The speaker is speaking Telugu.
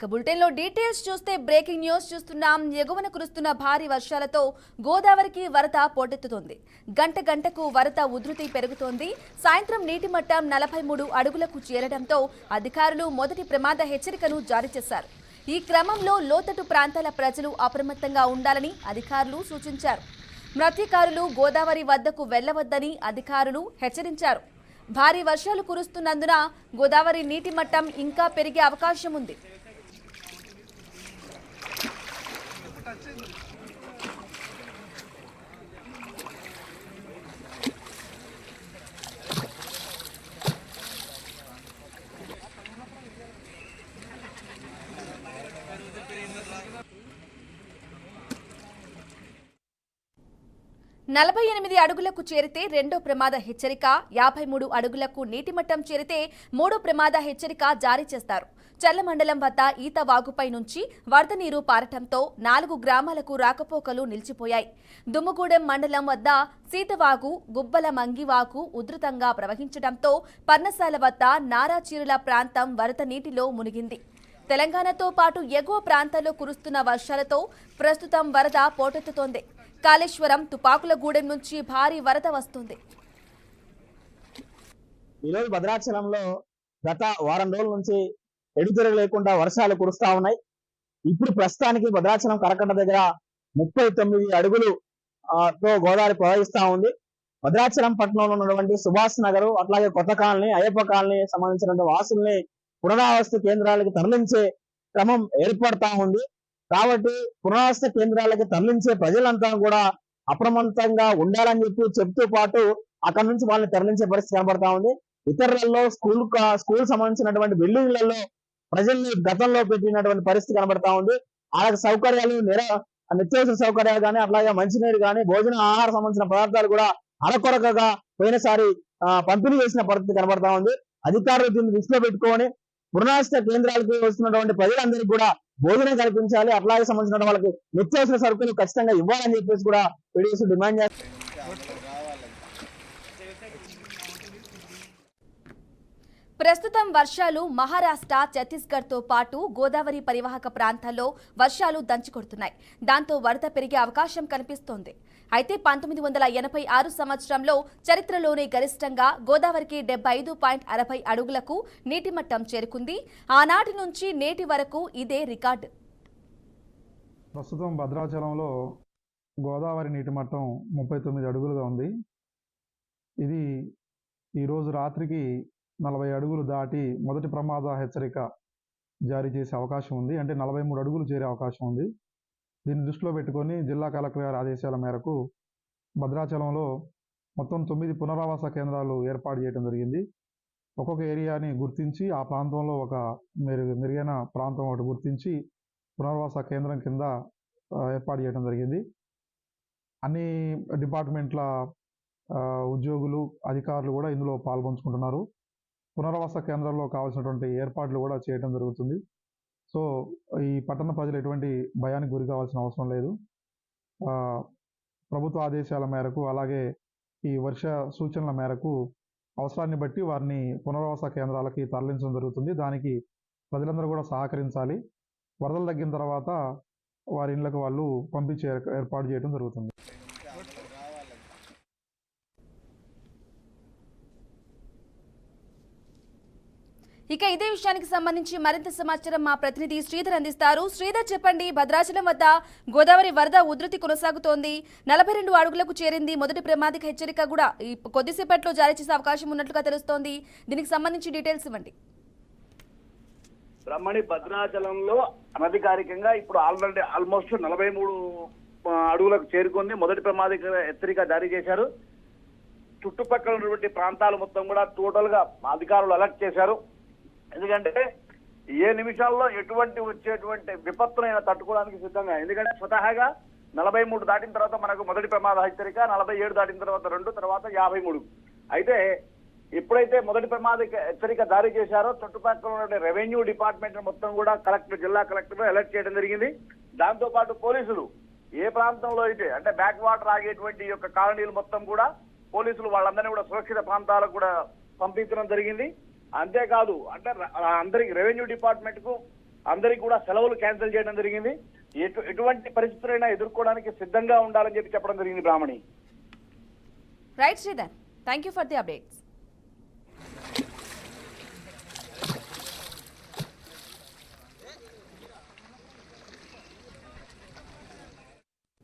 ఇక బులెటిన్లో డీటెయిల్స్ చూస్తే బ్రేకింగ్ న్యూస్ చూస్తున్నాం. ఎగువన కురుస్తున్న భారీ వర్షాలతో గోదావరికి వరద పోటెత్తుతోంది. గంట గంటకు వరద ఉధృతి పెరుగుతోంది. సాయంత్రం నీటి మట్టం నలభై మూడు అడుగులకు చేరడంతో అధికారులు మొదటి ప్రమాద హెచ్చరికను జారీ చేశారు. ఈ క్రమంలో లోతట్టు ప్రాంతాల ప్రజలు అప్రమత్తంగా ఉండాలని అధికారులు సూచించారు. మత్స్యకారులు గోదావరి వద్దకు వెళ్ళవద్దని అధికారులు హెచ్చరించారు. భారీ వర్షాలు కురుస్తున్నందున గోదావరి నీటి మట్టం ఇంకా పెరిగే అవకాశం ఉంది. నలభై ఎనిమిది అడుగులకు చేరితే రెండో ప్రమాద హెచ్చరిక యాభై మూడు అడుగులకు నీటి మట్టం చేరితే మూడో ప్రమాద హెచ్చరిక జారీ చేస్తారు. చల్లమండలం వద్ద ఈత వాగుపై నుంచి వరద నీరు పారటంతో నాలుగు గ్రామాలకు రాకపోకలు నిలిచిపోయాయి. దుమ్ముగూడెం మండలం వద్ద సీతవాగు గుబ్బల మంగివాగు ఉధృతంగా ప్రవహించడంతో పర్ణశాల వద్ద నారాచీరుల ప్రాంతం వరద నీటిలో మునిగింది. తెలంగాణతో పాటు ఎగువ ప్రాంతాల్లో కురుస్తున్న వర్షాలతో ప్రస్తుతం వరద పోటెత్తుతోంది. కాళేశ్వరం తుపాకులగూడెం నుంచి భారీ వరద వస్తుంది. ఈరోజు భద్రాచలంలో గత వారం రోజుల నుంచి ఎడుతెరగ లేకుండా వర్షాలు కురుస్తా ఉన్నాయి. ఇప్పుడు ప్రస్తుతానికి భద్రాచలం కరకట్ట దగ్గర ముప్పై తొమ్మిది అడుగులు తో గోదావరి ప్రవహిస్తా ఉంది. భద్రాచలం పట్టణంలో ఉన్నటువంటి సుభాష్ నగర్ అట్లాగే కొత్త కాలనీ అయ్యప్ప కాలనీ సంబంధించినటువంటి వాసుల్ని పునరావాస కేంద్రాలకు తరలించే క్రమం ఏర్పడతా ఉంది. కాబట్టి పునరావాస కేంద్రాలకు తరలించే ప్రజలంతా కూడా అప్రమత్తంగా ఉండాలని చెప్పి చెప్తూ పాటు అక్కడ నుంచి వాళ్ళని తరలించే పరిస్థితి కనబడతా ఉంది. ఇతరులలో స్కూల్ స్కూల్ సంబంధించినటువంటి బిల్డింగ్లలో ప్రజల్ని గతంలో పెట్టినటువంటి పరిస్థితి కనబడతా ఉంది. వాళ్ళకి సౌకర్యాలు నిర నిత్యావసర సౌకర్యాలు కానీ అట్లాగే మంచినీరు కానీ భోజన ఆహార సంబంధించిన పదార్థాలు కూడా అరకొరకగా పోయినసారి ఆ, పంపిణీ చేసిన పరిస్థితి కనబడతా ఉంది. అధికారులు దీన్ని దృష్టిలో పెట్టుకొని పునరాష్ట్ర కేంద్రాలకు వస్తున్నటువంటి ప్రజలందరికీ కూడా భోజనం కల్పించాలి. అట్లాగే సంబంధించిన వాళ్ళకి నిత్యావసర సరుకులు ఖచ్చితంగా ఇవ్వాలని చెప్పేసి కూడా పీడిఎస్ డిమాండ్ చేస్తారు ప్రస్తుతం వర్షాలు మహారాష్ట్ర ఛత్తీస్గఢ్తో పాటు గోదావరి పరివాహక ప్రాంతాల్లో వర్షాలు దంచుకొడుతున్నాయి. దాంతో వరద పెరిగే అవకాశం కనిపిస్తోంది. అయితే పంతొమ్మిది వందల ఎనభై ఆరు సంవత్సరంలో చరిత్రలోనే గరిష్టంగా గోదావరికి డెబ్బై ఐదు పాయింట్ అరవై అడుగులకు నీటి మట్టం చేరుకుంది. ఆనాటి నుంచి నేటి వరకు ఇదే రికార్డు. ప్రస్తుతం భద్రాచలంలో గోదావరి నీటి మట్టం ముప్పై తొమ్మిది అడుగులుగా ఉంది. ఇది ఈరోజు రాత్రికి నలభై అడుగులు దాటి మొదటి ప్రమాద హెచ్చరిక జారీ చేసే అవకాశం ఉంది. అంటే నలభై మూడు అడుగులు చేరే అవకాశం ఉంది. దీన్ని దృష్టిలో పెట్టుకొని జిల్లా కలెక్టర్ గారి ఆదేశాల మేరకు భద్రాచలంలో మొత్తం తొమ్మిది పునరావాస కేంద్రాలు ఏర్పాటు చేయడం జరిగింది. ఒక్కొక్క ఏరియాని గుర్తించి ఆ ప్రాంతంలో ఒక మెరుగు మెరుగైన ప్రాంతం ఒకటి గుర్తించి పునర్వాస కేంద్రం కింద ఏర్పాటు చేయడం జరిగింది. అన్ని డిపార్ట్మెంట్ల ఉద్యోగులు అధికారులు కూడా ఇందులో పాల్పంచుకుంటున్నారు పునరావాస కేంద్రాల్లో కావాల్సినటువంటి ఏర్పాట్లు కూడా చేయడం జరుగుతుంది. సో ఈ పట్టణ ప్రజలు ఎటువంటి భయానికి గురి కావాల్సిన అవసరం లేదు. ప్రభుత్వ ఆదేశాల మేరకు అలాగే ఈ వర్ష సూచనల మేరకు అవసరాన్ని బట్టి వారిని పునరావాస కేంద్రాలకి తరలించడం జరుగుతుంది. దానికి ప్రజలందరూ కూడా సహకరించాలి. వరదలు తగ్గిన తర్వాత వారి ఇళ్ళకు వాళ్ళు పంపించే ఏర్పాటు చేయడం జరుగుతుంది. ఇక ఇదే విషయానికి సంబంధించి మరింత సమాచారం మా ప్రతినిధి శ్రీధర్ అందిస్తారు. శ్రీధర్ చెప్పండి భద్రాచలం వద్ద గోదావరి వరద ఉధృతి కొనసాగుతోంది. నలభై రెండు అడుగులకు చేరింది. మొదటి ప్రమాదిక హెచ్చరిక కూడా ఈ కొద్దిసేపట్లో జారీ చేసే అవకాశం ఉన్నట్లుగా తెలుస్తోంది. దీనికి సంబంధించి డీటెయిల్స్ ఇవ్వండి. బ్రహ్మణి భద్రాచలంలో అనధికారికంగా ఇప్పుడు ఆల్రెడీ ఆల్మోస్ట్ నలభై మూడు అడుగులకు చేరుకుంది. మొదటి ప్రమాదిక హెచ్చరిక జారీ చేశారు. చుట్టుపక్కల ఉన్నటువంటి ప్రాంతాలు మొత్తం కూడా టోటల్గా అధికారులు అలర్ట్ చేశారు. ఎందుకంటే ఏ నిమిషాల్లో ఎటువంటి వచ్చేటువంటి విపత్తునైనా తట్టుకోవడానికి సిద్ధంగా ఎందుకంటే స్వతహాగా నలభై మూడు దాటిన తర్వాత మనకు మొదటి ప్రమాద హెచ్చరిక నలభై ఏడు దాటిన తర్వాత రెండు తర్వాత యాభై మూడు. అయితే ఎప్పుడైతే మొదటి ప్రమాద హెచ్చరిక జారీ చేశారో చుట్టుపక్కల ఉన్న రెవెన్యూ డిపార్ట్మెంట్ మొత్తం కూడా కలెక్టర్ జిల్లా కలెక్టర్ అలర్ట్ చేయడం జరిగింది. దాంతో పాటు పోలీసులు ఏ ప్రాంతంలో అయితే అంటే బ్యాక్ వాటర్ ఆగేటువంటి యొక్క కాలనీలు మొత్తం కూడా పోలీసులు వాళ్ళందరినీ కూడా సురక్షిత ప్రాంతాలకు కూడా పంపించడం జరిగింది. అంతేకాదు అంటే అందరికి రెవెన్యూ డిపార్ట్మెంట్కు అందరికీ కూడా సెలవులు క్యాన్సిల్ చేయడం జరిగింది. ఎటు ఎటువంటి పరిస్థితులైనా ఎదుర్కోవడానికి సిద్ధంగా ఉండాలని చెప్పి చెప్పడం జరిగింది Brahmani. Right Sridhar thank you for the updates